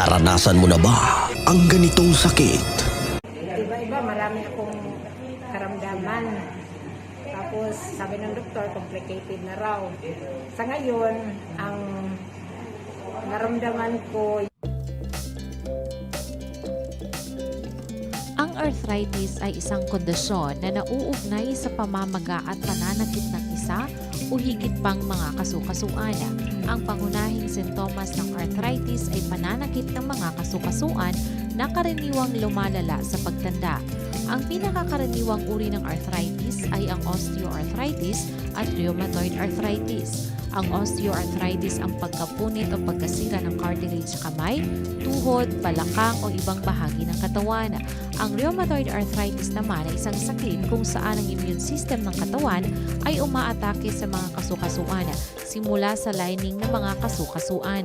Naranasan mo na ba ang ganitong sakit? Iba-iba, marami akong karamdaman. Tapos sabi ng doktor, complicated na raw. Sa ngayon, ang naramdaman ko Ang arthritis ay isang kondisyon na nauugnay sa pamamaga at pananakit ng isa o higit pang mga kasukasuan. Ang pangunahing sintomas ng arthritis ay pananakit ng mga kasukasuan na karaniwang lumalala sa pagtanda. Ang pinakakaraniwang uri ng arthritis ay ang osteoarthritis at rheumatoid arthritis. Ang osteoarthritis ang pagkapunit o pagkasira ng cartilage sa kamay, tuhod, balakang o ibang bahagi ng katawan. Ang rheumatoid arthritis naman ay isang sakit kung saan ang immune system ng katawan ay umaatake sa mga kasukasuan simula sa lining ng mga kasukasuan.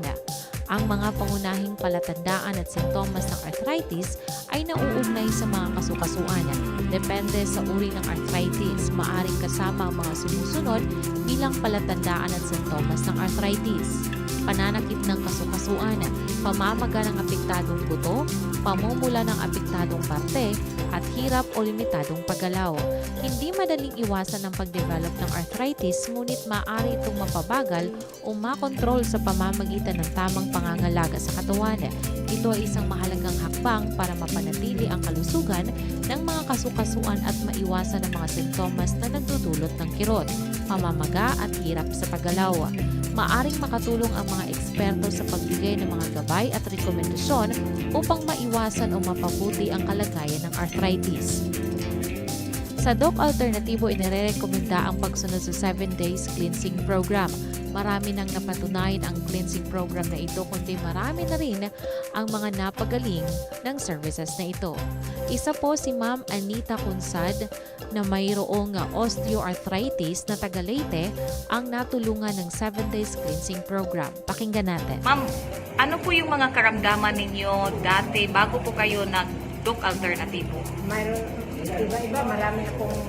Ang mga pangunahing palatandaan at sintomas ng arthritis ay nauugnay sa mga kasukasuan. Depende sa uri ng arthritis, maaring kasama ang mga sumusunod bilang palatandaan at sintomas ng arthritis. Pananakit ng kasukasuan, pamamaga ng apektadong buto, pamumula ng apektadong parte, at hirap o limitadong paggalaw. Hindi madaling iwasan ang pagdevelop ng arthritis ngunit maaari itong mapabagal o makontrol sa pamamagitan ng tamang pangangalaga sa katawan. Ito ay isang mahalagang hakbang para mapanatili ang kalusugan ng mga kasukasuan at maiwasan ang mga sintomas na nagdudulot ng kirot, pamamaga at hirap sa paggalaw. Maaring makatulong ang mga eksperto sa pagbigay ng mga gabay at rekomendasyon upang maiwasan o mapabuti ang kalagayan ng arthritis. Sa Doc Alternativo, inirekomenda ang pagsunod sa 7 Days Cleansing Program. Marami nang napatunayan ang cleansing program na ito kundi marami na rin ang mga napagaling ng services na ito. Isa po si Ma'am Anita Kunsad na mayroong osteoarthritis na taga Leyte ang natulungan ng 7 Days Cleansing Program. Pakinggan natin. Ma'am, ano po yung mga karamdaman ninyo dati bago po kayo nag-doc alternatibo? mayroon iba-iba, marami akong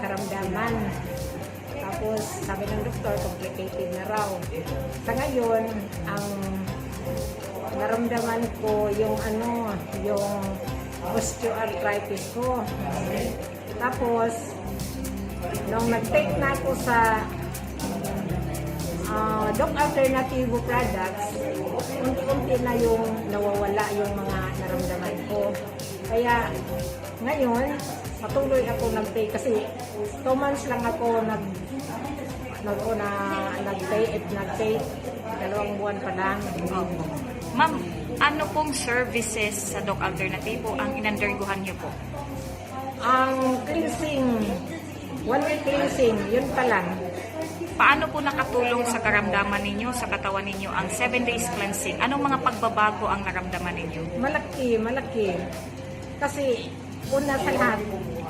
karamdaman. Tapos sabi ng doktor, complicated na raw. Sa ngayon, ang naramdaman ko yung ano, yung osteoarthritis ko. Tapos, nung nag-take na ako sa ah Doc Alternativo products, unti-unti na yung nawawala yung mga naramdaman ko. Kaya ngayon, patuloy ako nag-take kasi 2 months lang ako nag nag na nag-take at nag-take dalawang buwan pa lang. Opo. Ma'am, ano pong services sa doc alternatibo ang inunderguhan niyo po? Ang cleansing, one week cleansing, yun pa lang. Paano po nakatulong sa karamdaman ninyo, sa katawan ninyo, ang 7 days cleansing? Anong mga pagbabago ang naramdaman ninyo? Malaki, malaki. Kasi una sa lahat,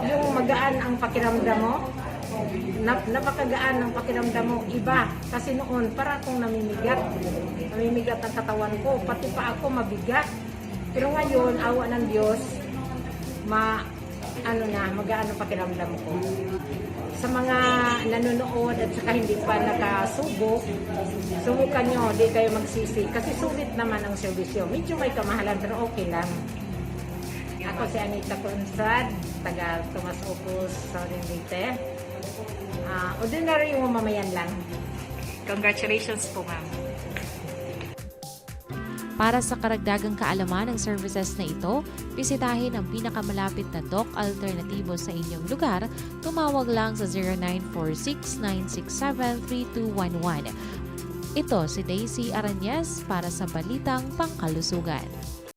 yung magaan ang pakiramdam mo, nap napakagaan ang pakiramdam mo, iba. Kasi noon, para akong namimigat. Namimigat ang katawan ko, pati pa ako mabigat. Pero ngayon, awa ng Diyos, ma ano na, magaan ang pakiramdam ko. Sa mga nanonood at saka hindi pa nakasubok, subukan nyo, di kayo magsisi. Kasi sulit naman ang servisyo. Medyo may kamahalan, pero okay lang. Ako si Anita Consad, taga Tomas Opus, Southern Leyte. Ah, ordinary yung mamamayan lang. Congratulations po, ma'am. Para sa karagdagang kaalaman ng services na ito, bisitahin ang pinakamalapit na doc alternatibo sa inyong lugar. Tumawag lang sa 0946-967-3211. Ito si Daisy Aranyes para sa Balitang Pangkalusugan.